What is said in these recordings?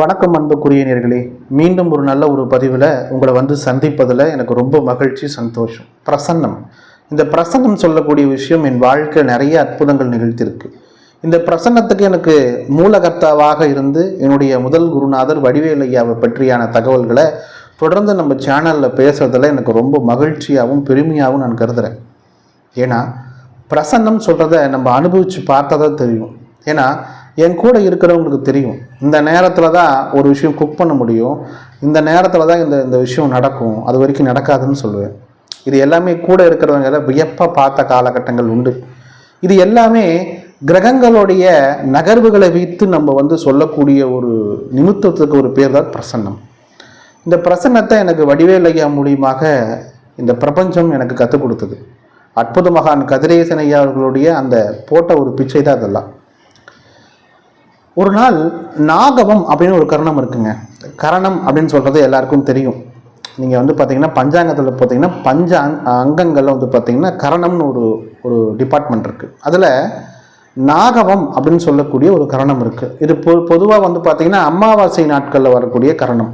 வணக்கம் அன்புக்குரிய நேர்களே மீண்டும் ஒரு நல்ல ஒரு பதிவில் உங்களை வந்து சந்திப்பதில் எனக்கு ரொம்ப மகிழ்ச்சி சந்தோஷம். பிரசன்னம். இந்த பிரசன்னம் சொல்லக்கூடிய விஷயம் என் வாழ்க்கை நிறைய அற்புதங்கள் நிகழ்த்தியிருக்கு. இந்த பிரசன்னத்துக்கு எனக்கு மூலகர்த்தாவாக இருந்து என்னுடைய முதல் குருநாதர் வடிவேல் ஐயாவை பற்றியான தகவல்களை தொடர்ந்து நம்ம சேனலில் பேசுகிறதுல எனக்கு ரொம்ப மகிழ்ச்சியாகவும் பெருமையாகவும் நான் கருதுகிறேன் ஏன்னா பிரசன்னம் சொல்கிறத நம்ம அனுபவித்து பார்த்தா தான் தெரியும். ஏன்னா என் கூட இருக்கிறவங்களுக்கு தெரியும். இந்த நேரத்தில் தான் ஒரு விஷயம் குக் பண்ண முடியும். இந்த நேரத்தில் தான் இந்த இந்த விஷயம் நடக்கும். அது வரைக்கும் நடக்காதுன்னு சொல்லுவேன். இது எல்லாமே கூட இருக்கிறவங்க எல்லாம் வியப்பாக பார்த்த காலகட்டங்கள் உண்டு. இது எல்லாமே கிரகங்களுடைய நகர்வுகளை வைத்து நம்ம வந்து சொல்லக்கூடிய ஒரு நிமித்தத்துக்கு ஒரு பேர் தான் பிரசன்னம். இந்த பிரசன்னத்தை எனக்கு வடிவேல் ஐயா மூலியமாக இந்த பிரபஞ்சம் எனக்கு கற்றுக் கொடுத்தது. அற்புத மகான் கதிரேசன் ஐயா அவர்களுடைய அந்த போட்ட ஒரு பிச்சை தான் அதெல்லாம் ஒரு நாள் நாகவம் அப்படின்னு ஒரு கரணம் இருக்குங்க. கரணம் அப்படின்னு சொல்கிறது எல்லாருக்கும் தெரியும். நீங்கள் வந்து பார்த்தீங்கன்னா பஞ்சாங்கத்தில் பார்த்தீங்கன்னா பஞ்ச அங் அங்கங்களில் வந்து பார்த்தீங்கன்னா கரணம்னு ஒரு ஒரு டிபார்ட்மெண்ட் இருக்குது அதில் நாகவம் அப்படின்னு சொல்லக்கூடிய ஒரு கரணம் இருக்குது இது பொ பொதுவாக வந்து பார்த்திங்கன்னா அமாவாசை நாட்களில் வரக்கூடிய கரணம்.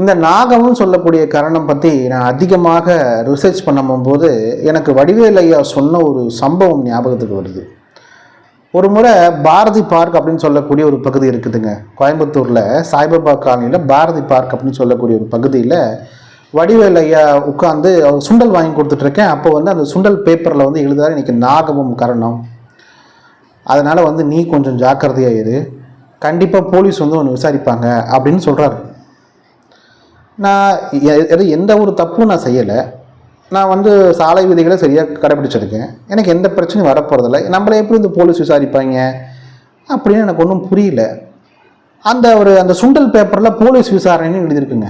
இந்த நாகம்னு சொல்லக்கூடிய கரணம் பற்றி நான் அதிகமாக ரிசர்ச் பண்ணும்போது எனக்கு வடிவேலையா சொன்ன ஒரு சம்பவம் ஞாபகத்துக்கு வருது. ஒரு முறை பாரதி பார்க் அப்படின்னு சொல்லக்கூடிய ஒரு பகுதி இருக்குதுங்க. கோயம்புத்தூரில் சாய்பாபா காலனியில் பாரதி பார்க் அப்படின்னு சொல்லக்கூடிய ஒரு பகுதியில் வடிவேல் ஐயா உட்காந்து சுண்டல் வாங்கி கொடுத்துட்ருக்கேன் அப்போ வந்து அந்த சுண்டல் பேப்பரில் வந்து எழுதாரு இன்னைக்கு நாகமும் கரணம். அதனால் வந்து நீ கொஞ்சம் ஜாக்கிரதையாக இரு. கண்டிப்பாக போலீஸ் வந்து ஒன்று விசாரிப்பாங்க அப்படின்னு சொல்கிறாரு நான் எது எந்த ஒரு தப்பும் நான் செய்யலை. நான் வந்து சாலை விதிகளை சரியாக கடைப்பிடிச்சிருக்கேன் எனக்கு எந்த பிரச்சனையும் வரப்போகிறதில்ல நம்மளை எப்படி இந்த போலீஸ் விசாரிப்பாங்க? அப்படின்னு எனக்கு ஒன்றும் புரியல. அந்த ஒரு அந்த சுண்டல் பேப்பரில் போலீஸ் விசாரணைன்னு எழுதியிருக்குங்க.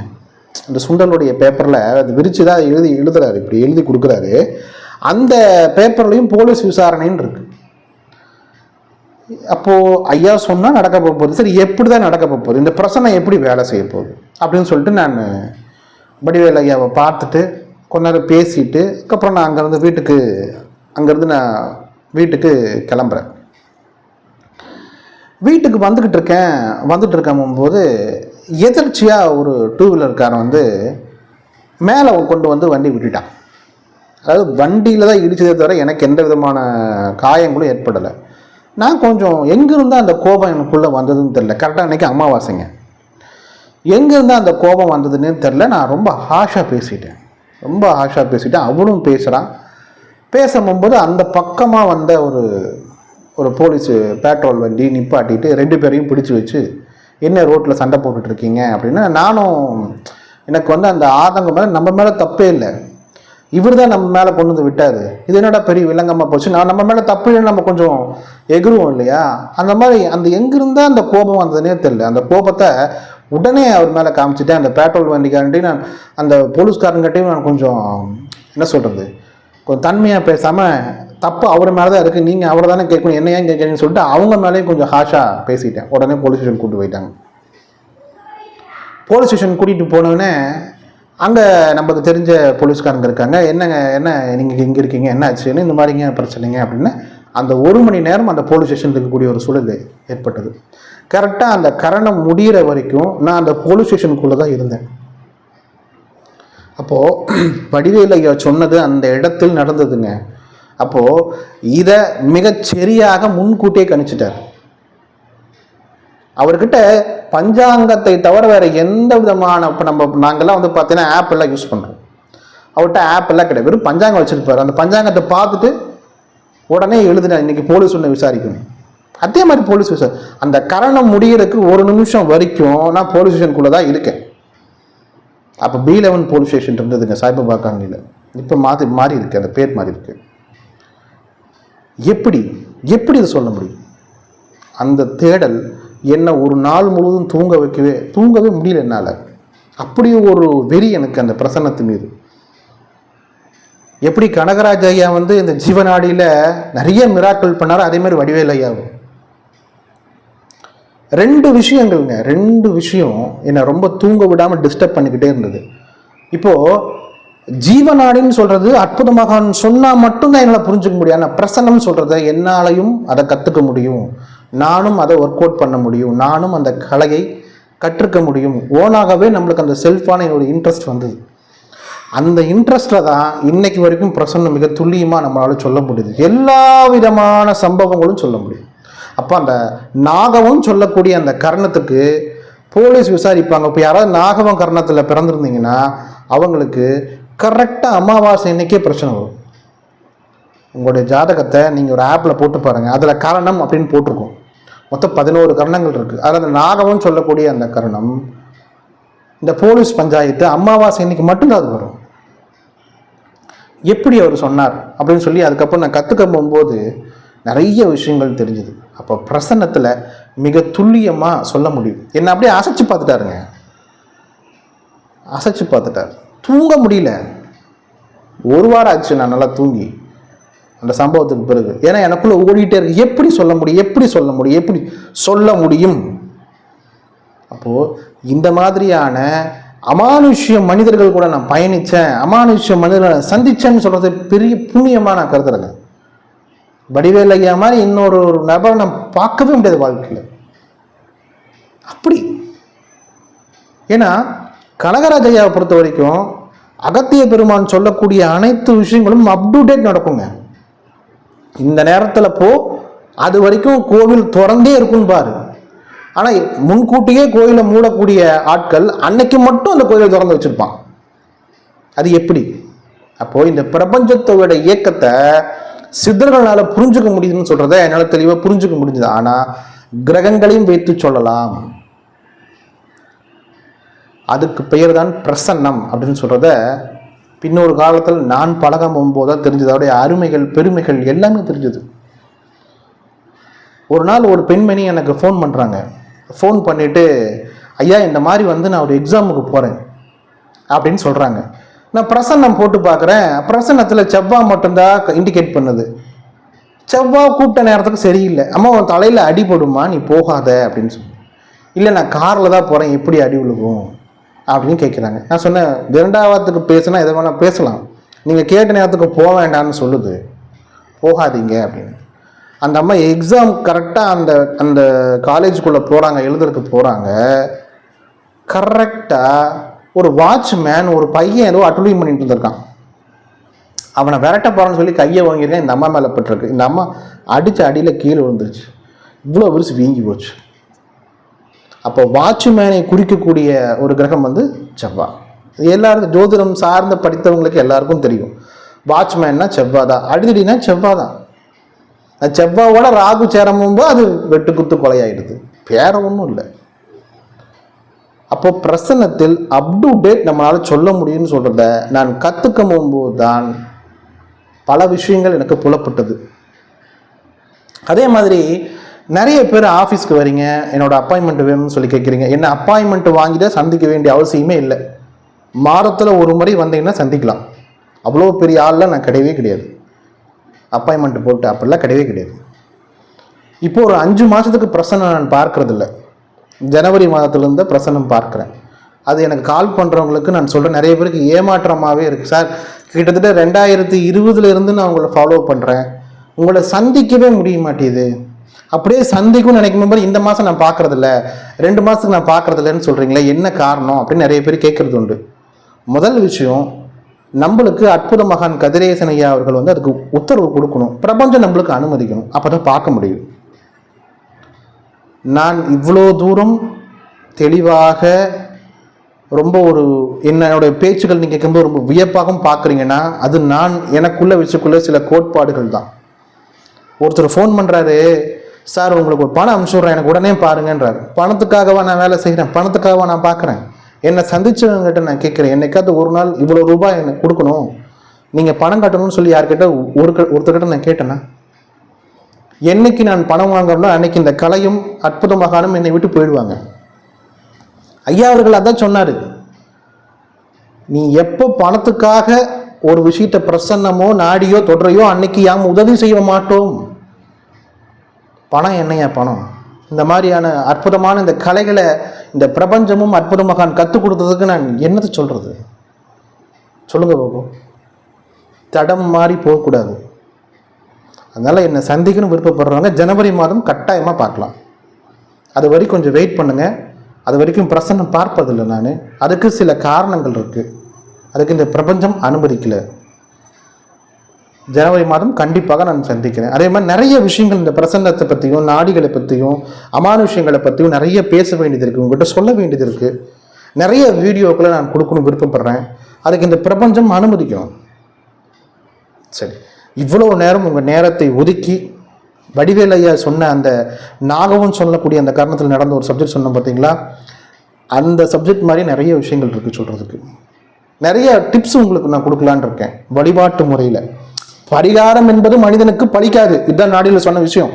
அந்த சுண்டலுடைய பேப்பரில் அது விரித்து தான் எழுதி எழுதுறாரு. இப்படி எழுதி கொடுக்குறாரு. அந்த பேப்பர்லையும் போலீஸ் விசாரணைன்னு இருக்கு. அப்போது ஐயா சொன்னால் நடக்க போகுது. சரி எப்படி தான் நடக்க போகுது? இந்த பிரச்சனை எப்படி வேலை செய்ய போகுது? அப்படின்னு சொல்லிட்டு நான் வடிவேல் ஐயாவை பார்த்துட்டு கொஞ்ச நேரம் பேசிட்டு அதுக்கப்புறம் நான் அங்கேருந்து வீட்டுக்கு அங்கேருந்து நான் வீட்டுக்கு கிளம்புறேன். வீட்டுக்கு வந்துக்கிட்டு இருக்கேன். வந்துட்டு இருக்கும் போது எதிர்ச்சியாக ஒரு டூ வீலர்காரன் வந்து மேலே கொண்டு வந்து வண்டி விட்டுட்டான். அதாவது வண்டியில் தான் இடிச்சதே தவிர எனக்கு எந்த விதமான காயங்களும் ஏற்படலை. நான் கொஞ்சம் எங்கேருந்தால் அந்த கோபம் எனக்குள்ளே வந்ததுன்னு தெரில கரெக்டாக அன்றைக்கி அமாவாசைங்க. எங்கேருந்தால் அந்த கோபம் வந்ததுன்னு தெரில நான் ரொம்ப ஹாஷாக பேசிட்டேன். ரொம்ப ஹாஷாக பேசிட்டேன் அவளும் பேசுகிறான் பேசும்போது அந்த பக்கமாக வந்த ஒரு ஒரு போலீஸ் பேட்ரோல் வண்டி நிப்பாட்டிட்டு ரெண்டு பேரையும் பிடிச்சி வச்சு என்ன ரோட்டில் சண்டை போட்டுட்டு இருக்கீங்க? அப்படின்னா நானும் எனக்கு வந்து அந்த ஆதங்கம் மேலே நம்ம மேலே தப்பே இல்லை. இவர் தான் நம்ம மேலே கொண்டு வந்து விட்டார். இது என்னடா பெரிய விலங்கமாக போச்சு? நான் நம்ம மேலே தப்பு இல்லைன்னு நம்ம கொஞ்சம் எகிருவோம் இல்லையா? அந்த மாதிரி அந்த எங்கிருந்தால் அந்த கோபம் வந்ததுனே தெரியல. அந்த கோபத்தை உடனே அவர் மேலே காமிச்சிட்டேன். அந்த பெட்ரோல் வண்டிக்காரன்ட்டையும் நான் அந்த போலீஸ்காரங்கிட்டையும் நான் கொஞ்சம் என்ன சொல்கிறது கொஞ்சம் தன்மையாக பேசாமல் தப்பு அவர் மேலே தான் இருக்குது நீங்கள் அவரை தானே கேட்கணும் என்ன ஏன் கேட்குறீங்கன்னு சொல்லிட்டு அவங்க மேலேயும் கொஞ்சம் ஹாஷாக பேசிட்டேன். உடனே போலீஸ் ஸ்டேஷன் கூட்டு போயிட்டாங்க. போலீஸ் ஸ்டேஷன் கூட்டிகிட்டு போனோடனே அங்கே நமக்கு தெரிஞ்ச போலீஸ்காரங்க இருக்காங்க. என்னங்க என்ன நீங்கள் இங்கே இருக்கீங்க என்ன ஆச்சுன்னு இந்த மாதிரிங்க பிரச்சனைங்க அப்படின்னு அந்த ஒரு மணி நேரம் அந்த போலீஸ் ஸ்டேஷன் இருக்கக்கூடிய ஒரு சூழல் ஏற்பட்டது. கரெக்டாக அந்த கரணம் முடிகிற வரைக்கும் நான் அந்த போலீஸ் ஸ்டேஷனுக்குள்ளே தான் இருந்தேன். அப்போது வடிவேல் ஐயா சொன்னது அந்த இடத்தில் நடந்ததுங்க. அப்போது இதை மிகச் சரியாக முன்கூட்டியே கணிச்சிட்டார். அவர்கிட்ட பஞ்சாங்கத்தை தவிர வேற எந்த விதமான இப்போ நம்ம நாங்கள்லாம் வந்து பார்த்தீங்கன்னா ஆப் எல்லாம் யூஸ் பண்ணுறோம் அவர்கிட்ட ஆப் எல்லாம் கிடையாது. வெறும் பஞ்சாங்கம் வச்சுருப்பார். அந்த பஞ்சாங்கத்தை பார்த்துட்டு உடனே எழுதுனேன் இன்றைக்கி போலீஸ் ஒன்று விசாரிக்கணும். அதே மாதிரி போலீஸ் விசாரி அந்த கரணம் முடிகிறதுக்கு ஒரு நிமிஷம் வரைக்கும் நான் போலீஸ் ஸ்டேஷனுக்குள்ளே தான் இருக்கேன். அப்போ பி லெவன் போலீஸ் ஸ்டேஷன் இருந்ததுங்க சாய்பாபா காலனியில் இப்போ மாற்றி மாறி இருக்கு அந்த பேர் மாறி இருக்கு. எப்படி எப்படி இதை சொல்ல முடியும்? அந்த தேடல் என்னை ஒரு நாள் முழுவதும் தூங்க வைக்கவே தூங்கவே முடியல என்னால். அப்படி ஒரு வெறி எனக்கு அந்த பிரசன்னத்து மீது. எப்படி கனகராஜ் ஐயா வந்து இந்த ஜீவநாடியில் நிறைய மிராக்கள் பண்ணாரோ அதே மாதிரி வடிவேல் ஐயாவும். ரெண்டு விஷயங்கள்ங்க. ரெண்டு விஷயம் என்னை ரொம்ப தூங்க விடாமல் டிஸ்டர்ப் பண்ணிக்கிட்டே இருந்தது. இப்போது ஜீவநாடின்னு சொல்கிறது அற்புதமாக சொன்னால் மட்டும்தான் என்னால் புரிஞ்சுக்க முடியும். ஆனால் பிரசன்னம் சொல்கிறத என்னாலையும் அதை கற்றுக்க முடியும். நானும் அதை ஒர்க் அவுட் பண்ண முடியும். நானும் அந்த கலையை கற்றுக்க முடியும். ஓனாகவே நம்மளுக்கு அந்த செல்ஃபான என்னோட இன்ட்ரெஸ்ட் வந்தது. அந்த இன்ட்ரெஸ்ட்டில் தான் இன்னைக்கு வரைக்கும் பிரசன்னம் மிக துல்லியமாக நம்மளால சொல்ல முடியுது. எல்லா விதமான சம்பவங்களும் சொல்ல முடியும். அப்போ அந்த நாகவம் சொல்லக்கூடிய அந்த கர்ணத்துக்கு போலீஸ் விசாரிப்பாங்க. இப்போ யாராவது நாகவம் கர்ணத்தில் பிறந்திருந்தீங்கன்னா அவங்களுக்கு கரெக்டாக அமாவாசை இன்னைக்கே பிரச்சனை வரும். உங்களுடைய ஜாதகத்தை நீங்கள் ஒரு ஆப்பில் போட்டு பாருங்கள் அதில் கரணம் அப்படின்னு போட்டிருக்கோம். மொத்தம் பதினோரு கரணங்கள் இருக்குது அதில் அந்த நாகவம் சொல்லக்கூடிய அந்த கரணம் இந்த போலீஸ் பஞ்சாயத்து அமாவாசை இன்னைக்கு மட்டும்தான் அது வரும். எப்படி அவர் சொன்னார் அப்படின்னு சொல்லி அதுக்கப்புறம் நான் கற்றுக்க போகும்போது நிறைய விஷயங்கள் தெரிஞ்சுது. அப்போ பிரசன்னத்தில் மிக துல்லியமாக சொல்ல முடியும் என்னை அப்படியே அசைச்சு பார்த்துட்டாருங்க. அசைச்சு பார்த்துட்டார். தூங்க முடியல. ஒரு வாரம் ஆச்சு நான் நல்லா தூங்கி. அந்த சம்பவத்துக்கு பிறகு. ஏன்னா எனக்குள்ளே ஓடிட்டே இருக்கு. எப்படி சொல்ல முடியும்? எப்படி சொல்ல முடியும்? எப்படி சொல்ல முடியும்? அப்போது இந்த மாதிரியான அமானுஷ்ய மனிதர்கள் கூட நான் பயணித்தேன் அமானுஷ்ய மனிதர்களை சந்திச்சேன்னு சொல்கிறது பெரிய புண்ணியமாக நான் கருதுறேங்க வடிவேல் ஐயா மாதிரி இன்னொரு ஒரு நபரை நான் பார்க்கவே முடியாது வாழ்க்கையில். அப்படி. ஏன்னா கனகராஜ் ஐயாவை பொறுத்த வரைக்கும் அகத்திய பெருமான் சொல்லக்கூடிய அனைத்து விஷயங்களும் அப் டு டேட் நடக்குங்க. இந்த நேரத்தில் போ அது வரைக்கும் கோவில் திறந்தே இருக்குன்னு பாரு ஆனால் முன்கூட்டியே கோயிலை மூடக்கூடிய ஆட்கள் அன்னைக்கு மட்டும் அந்த கோயிலை திறந்து வச்சிருப்பான். அது எப்படி? அப்போது இந்த பிரபஞ்சத்தோட இயக்கத்தை சித்தர்களால் புரிஞ்சுக்க முடியுதுன்னு சொல்கிறத என்னால் தெளிவாக புரிஞ்சுக்க முடிஞ்சது. ஆனால் கிரகங்களையும் வைத்து சொல்லலாம். அதுக்கு பெயர் தான் பிரசன்னம் அப்படின்னு சொல்கிறத பின்னொரு காலத்தில் நான் பழகம் போதாக தான் தெரிஞ்சது. அவருடைய அருமைகள் பெருமைகள் எல்லாமே தெரிஞ்சது. ஒரு நாள் ஒரு பெண்மணி எனக்கு ஃபோன் பண்ணுறாங்க ஃபோன் பண்ணிவிட்டு ஐயா இந்த மாதிரி வந்து நான் ஒரு எக்ஸாமுக்கு போகிறேன் அப்படின்னு சொல்கிறாங்க நான் பிரசன்னம் போட்டு பார்க்குறேன் பிரசன்னத்தில் செவ்வா மட்டும்தான் இண்டிகேட் பண்ணுது. செவ்வா கூப்பிட்ட நேரத்துக்கு சரியில்லை. அம்மா உன் தலையில் அடிபடுமா நீ போகாத அப்படின்னு சொல்லி. இல்லை நான் காரில் தான் போகிறேன் எப்படி அடி விழுகும்? அப்படின்னு கேட்குறாங்க நான் சொன்னேன் இரண்டாவதுக்கு பேசுனா எதை வேணால் பேசலாம். நீங்கள் கேட்ட நேரத்துக்கு போக வேண்டாம்னு சொல்லுது. போகாதீங்க அப்படின்னு. அந்த அம்மா எக்ஸாம் கரெக்டாக அந்த அந்த காலேஜுக்குள்ளே போகிறாங்க எழுதுறதுக்கு போகிறாங்க கரெக்டாக ஒரு வாட்ச்மேன் ஒரு பையன் ஏதோ அட்டுலியம் பண்ணிட்டு இருந்திருக்கான். அவனை விரட்ட போகிறான்னு சொல்லி கையை வாங்கியிருக்கேன் இந்த அம்மா மேலே பட்டிருக்கு. இந்த அம்மா அடித்த அடியில் கீழே விழுந்துருச்சு. இவ்வளோ விரிசு வீங்கி போச்சு. அப்போ வாட்ச்மேனை குறிக்கக்கூடிய ஒரு கிரகம் வந்து செவ்வாய் எல்லோரும் எல்லாருக்கும் ஜோதிடம் சார்ந்து படித்தவங்களுக்கு எல்லாருக்கும் தெரியும். வாட்ச்மேன்னா செவ்வாய் தான் அடிதடினா செவ்வாய் தான் அது செவ்வாவோட ராகு சேரமும்போது அது வெட்டு குத்து கொலையாயிடுது. வேற ஒன்றும் இல்லை. அப்போ பிரசன்னத்தில் அப் டு டேட் நம்மளால் சொல்ல முடியும்னு சொல்கிறத நான் கற்றுக்க போகும்போது தான் பல விஷயங்கள் எனக்கு புலப்பட்டது. அதே மாதிரி நிறைய பேர் ஆஃபீஸ்க்கு வரீங்க என்னோடய அப்பாயின்மெண்ட் வேணும்னு சொல்லி கேட்குறீங்க என்ன அப்பாயின்மெண்ட் வாங்கிட்டு சந்திக்க வேண்டிய அவசியமே இல்லை. மாதத்தில் ஒரு முறை வந்தீங்கன்னா சந்திக்கலாம். அவ்வளோ பெரிய ஆள்லாம் நான் கிடையவே கிடையாது. அப்பாயின்மெண்ட் போட்டு அப்படிலாம் கிடையவே கிடையாது. இப்போது ஒரு அஞ்சு மாதத்துக்கு பிரசன்னம் நான் பார்க்கறதில்ல. ஜனவரி மாதத்துலேருந்து பிரசன்னம் பார்க்குறேன். அது எனக்கு கால் பண்ணுறவங்களுக்கு நான் சொல்கிறேன் நிறைய பேருக்கு ஏமாற்றமாகவே இருக்குது சார் கிட்டத்தட்ட ரெண்டாயிரத்தி இருபதுலேருந்து நான் உங்களை ஃபாலோ பண்ணுறேன் உங்களை சந்திக்கவே முடிய மாட்டேது. அப்படியே சந்திக்கும்னு நினைக்கும் போது இந்த மாதம் நான் பார்க்குறதில்ல. ரெண்டு மாதத்துக்கு நான் பார்க்குறதில்லன்னு சொல்கிறீங்களே என்ன காரணம் அப்படின்னு நிறைய பேர் கேட்குறது உண்டு. முதல் விஷயம் நம்மளுக்கு அற்புத மகான் கதிரேசன் ஐயா அவர்கள் வந்து அதுக்கு உத்தரவு கொடுக்கணும். பிரபஞ்சம் நம்மளுக்கு அனுமதிக்கணும். அப்போ தான் பார்க்க முடியும். நான் இவ்வளோ தூரம் தெளிவாக ரொம்ப ஒரு என்னோட பேச்சுகள் நீங்கள் கேட்கும்போது ரொம்ப வியப்பாகவும் பார்க்குறீங்கன்னா அது நான் எனக்குள்ளே வச்சுக்குள்ள சில கோட்பாடுகள் தான். ஒருத்தர் ஃபோன் பண்ணுறாரு சார் உங்களுக்கு ஒரு பணம் அனுப்பிச்சுட்றேன் எனக்கு உடனே பாருங்கன்றார். பணத்துக்காகவா நான் வேலை செய்கிறேன் பணத்துக்காகவா நான் பார்க்குறேன்? என்னை சந்திச்சவங்ககிட்ட நான் கேட்குறேன் என்னைக்காவது ஒரு நாள் இவ்வளோ ரூபாய் எனக்கு கொடுக்கணும்? நீங்கள் பணம் கட்டணும்னு சொல்லி யார்கிட்ட ஒரு ஒருத்தர்கிட்ட நான் கேட்டேன்னா என்னைக்கு நான் பணம் வாங்குறேனோ அன்னைக்கு இந்த கலையும் அற்புதமாகானும் என்னை விட்டு போயிடுவாங்க. ஐயா அவர்கள் அதான் சொன்னார். நீ எப்போ பணத்துக்காக ஒரு விஷயத்தை பிரசன்னமோ நாடியோ தொடரையோ அன்னைக்கு யாம் உதவி செய்ய மாட்டோம். பணம் என்னையா பணம்? இந்த மாதிரியான அற்புதமான இந்த கலைகளை இந்த பிரபஞ்சமும் அற்புத மகான் கற்றுக் கொடுத்ததுக்கு நான் என்னத்தை சொல்கிறது சொல்லுங்கள் பாபு. தடம் மாறி போகக்கூடாது. அதனால் என்னை சந்திக்கணும் விருப்பப்படுறவங்க ஜனவரி மாதம் கட்டாயமாக பார்க்கலாம். அது வரைக்கும் கொஞ்சம் வெயிட் பண்ணுங்கள் அது வரைக்கும் பிரசன்னம் பார்ப்பதில்லை நான். அதுக்கு சில காரணங்கள் இருக்குது அதுக்கு இந்த பிரபஞ்சம் அனுமதிக்கலை. ஜனவரி மாதம் கண்டிப்பாக நான் சந்திக்கிறேன். அதே மாதிரி நிறைய விஷயங்கள் இந்த பிரசன்னத்தை பற்றியும் நாடிகளை பற்றியும் அமானுஷயங்களை பற்றியும் நிறைய பேச வேண்டியது இருக்குது உங்கள்கிட்ட சொல்ல வேண்டியது இருக்குது நிறைய வீடியோக்களை நான் கொடுக்கணும் விருப்பப்படுறேன். அதுக்கு இந்த பிரபஞ்சம் அனுமதிக்கும். சரி. இவ்வளோ நேரம் உங்கள் நேரத்தை ஒதுக்கி வடிவேல் ஐயா சொன்ன அந்த நாகவும் சொல்லக்கூடிய அந்த காரணத்தில் நடந்த ஒரு சப்ஜெக்ட் சொன்னோம் பார்த்தீங்களா அந்த சப்ஜெக்ட் மாதிரி நிறைய விஷயங்கள் இருக்குது சொல்கிறதுக்கு நிறைய டிப்ஸ் உங்களுக்கு நான் கொடுக்கலான்னு இருக்கேன். வழிபாட்டு முறையில். பரிகாரம் என்பது மனிதனுக்கு பலிக்காது இதுதான் நாடியில் சொன்ன விஷயம்.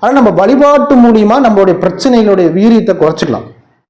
ஆனால் நம்ம வழிபாட்டு மூலியமாக நம்மளுடைய பிரச்சனைகளுடைய வீரியத்தை குறைச்சிக்கலாம்.